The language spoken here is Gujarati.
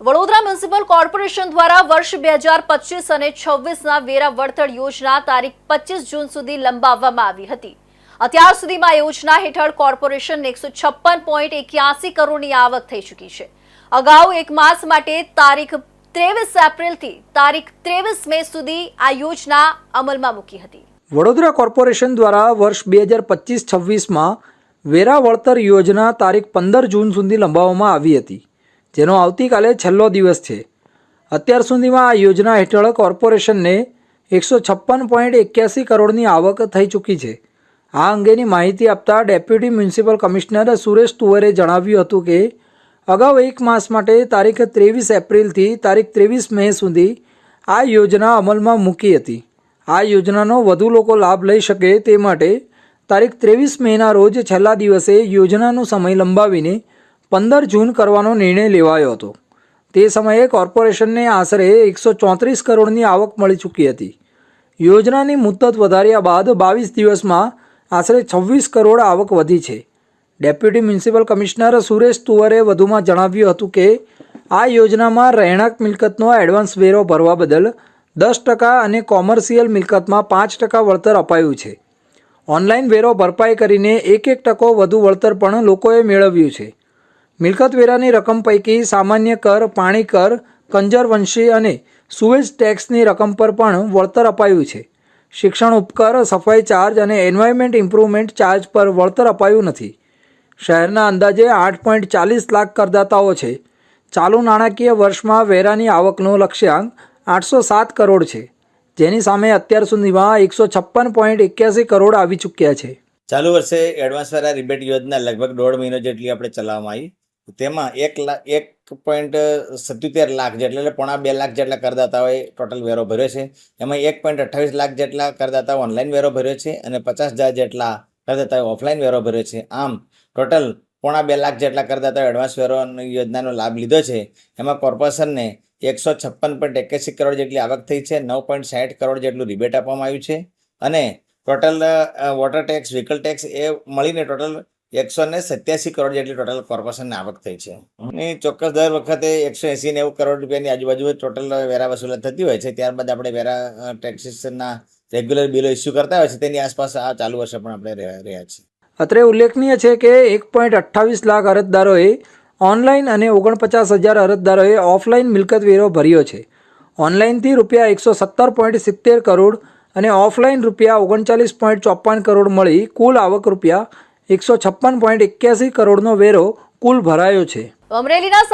વડોદરા મ્યુનિસિપલ કોર્પોરેશન દ્વારા વર્ષ બે હજાર પચીસ અને છવ્વીસના વેરા વળતર યોજના તારીખ પચીસ જૂન સુધી લંબાવવામાં આવી હતી. અત્યાર સુધીમાં યોજના હેઠળ કોર્પોરેશનને એકસો કરોડની આવક થઈ ચૂકી છે. અગાઉ એક માસ માટે તારીખ ત્રેવીસ એપ્રિલથી તારીખ ત્રેવીસ મે સુધી આ યોજના અમલમાં મૂકી હતી. વડોદરા કોર્પોરેશન દ્વારા વર્ષ બે હજાર પચીસ છવ્વીસમાં વેરા વળતર યોજના તારીખ પંદર જૂન સુધી લંબાવવામાં આવી હતી. જેનો આવતીકાલે છેલ્લો દિવસ છે. અત્યાર સુધીમાં આ યોજના હેઠળ કોર્પોરેશનને એકસો છપ્પન પોઈન્ટ એક્યાસી કરોડની આવક થઈ ચૂકી છે. આ અંગેની માહિતી આપતા ડેપ્યુટી મ્યુનિસિપલ કમિશનર સુરેશ તુવરે જણાવ્યું હતું કે, અગાઉ એક માસ માટે તારીખ ત્રેવીસ એપ્રિલથી તારીખ ત્રેવીસ મે સુધી આ યોજના અમલમાં મૂકી હતી. આ યોજનાનો વધુ લોકો લાભ લઈ શકે તે માટે તારીખ ત્રેવીસ મેના રોજ છેલ્લા દિવસે યોજનાનો સમય લંબાવીને પંદર જૂન કરવાનો નિર્ણય લેવાયો હતો. તે સમયે કોર્પોરેશનને આશરે એકસો ચોત્રીસ કરોડની આવક મળી ચૂકી હતી. યોજનાની મુદત વધાર્યા બાદ બાવીસ દિવસમાં આશરે છવ્વીસ કરોડ આવક વધી છે. ડેપ્યુટી મ્યુનિસિપલ કમિશનર સુરેશ તુવરે વધુમાં જણાવ્યું હતું કે, આ યોજનામાં રહેણાંક મિલકતનો એડવાન્સ વેરો ભરવા બદલ દસ ટકા અને કોમર્શિયલ મિલકતમાં પાંચ ટકા વળતર અપાયું છે. ઓનલાઈન વેરો ભરપાઈ કરીને એક એક ટકો વધુ વળતર પણ લોકોએ મેળવ્યું છે. મિલકત વેરાની રકમ પૈકી સામાન્ય કર, પાણી કર કંજરવંશી અને સુએજ ટેક્સની રકમ પર પણ વળતર અપાયું છે. શિક્ષણ ઉપકર, સફાઈ ચાર્જ અને એન્વાયરમેન્ટ ઇમ્પ્રુવમેન્ટ ચાર્જ પર વળતર અપાયું નથી. શહેરના અંદાજે આઠ પોઈન્ટ ચાલીસ લાખ કરદાતાઓ છે. ચાલુ નાણાકીય વર્ષમાં વેરાની આવકનો લક્ષ્યાંક આઠસો સાત કરોડ છે. જેની સામે અત્યાર સુધીમાં એકસો છપ્પન પોઈન્ટ એક્યાસી કરોડ આવી ચૂક્યા છે. ચાલુ વર્ષે એડવાન્સ વેરા રિબેટ યોજના લગભગ દોઢ મહિનો જેટલી આપણે ચલાવવામાં આવી. તેમાં એક લાખ એક પોઈન્ટ સત્યોતેર લાખ જેટલા એટલે પોણા બે લાખ જેટલા કરદાતાઓએ ટોટલ વેરો ભર્યો છે. એમાં એક પોઈન્ટ અઠ્ઠાવીસ લાખ જેટલા કરદાતાઓ ઓનલાઈન વેરો ભર્યો છે અને પચાસ હજાર જેટલા કરદાતાઓ ઓફલાઈન વેરો ભર્યો છે. આમ ટોટલ પોણા બે લાખ જેટલા કરદાતાઓ એડવાન્સ વેરો યોજનાનો લાભ લીધો છે. એમાં કોર્પોરેશનને એકસો છપ્પન પોઈન્ટ એક્યાસી કરોડ જેટલી આવક થઈ છે. નવ પોઈન્ટ સાઠ કરોડ જેટલું રિબેટ આપવામાં આવ્યું છે. અને total water tax vehicle tax એ મળીને ટોટલ એકસો ને સત્યાસી કરોડ જેટલી ટોટલ કોર્પોરેશનની આવક થઈ છે. અને ચોક્કસ દર વખતે એકસો એસી નેવું કરોડ રૂપિયાની આજુબાજુ ટોટલ વેરા વસૂલાત થતી હોય છે. ત્યારબાદ આપણે વેરા ટેક્સેશનના રેગ્યુલર બિલો ઇસ્યુ કરતા હોય છે. તેની આસપાસ આ ચાલુ વર્ષે પણ આપણે રહ્યા છીએ. અત્રે ઉલ્લેખનીય છે કે એક પોઈન્ટ અઠ્ઠાવીસ લાખ અરજદારોએ ઓનલાઈન અને ઓગણપચાસ હજાર અરજદારોએ ઓફલાઈન મિલકત વેરો ભર્યો છે. ઓનલાઈનથી રૂપિયા એકસો સત્તર પોઈન્ટ સિત્તેર કરોડ અને ઓફલાઈન રૂપિયા ઓગણચાલીસ પોઈન્ટ ચોપ્પન કરોડ મળી કુલ આવક રૂપિયા એકસો છપ્પન પોઈન્ટ એક્યાસી કરોડનો વેરો કુલ ભરાયો છે. અમરેલીના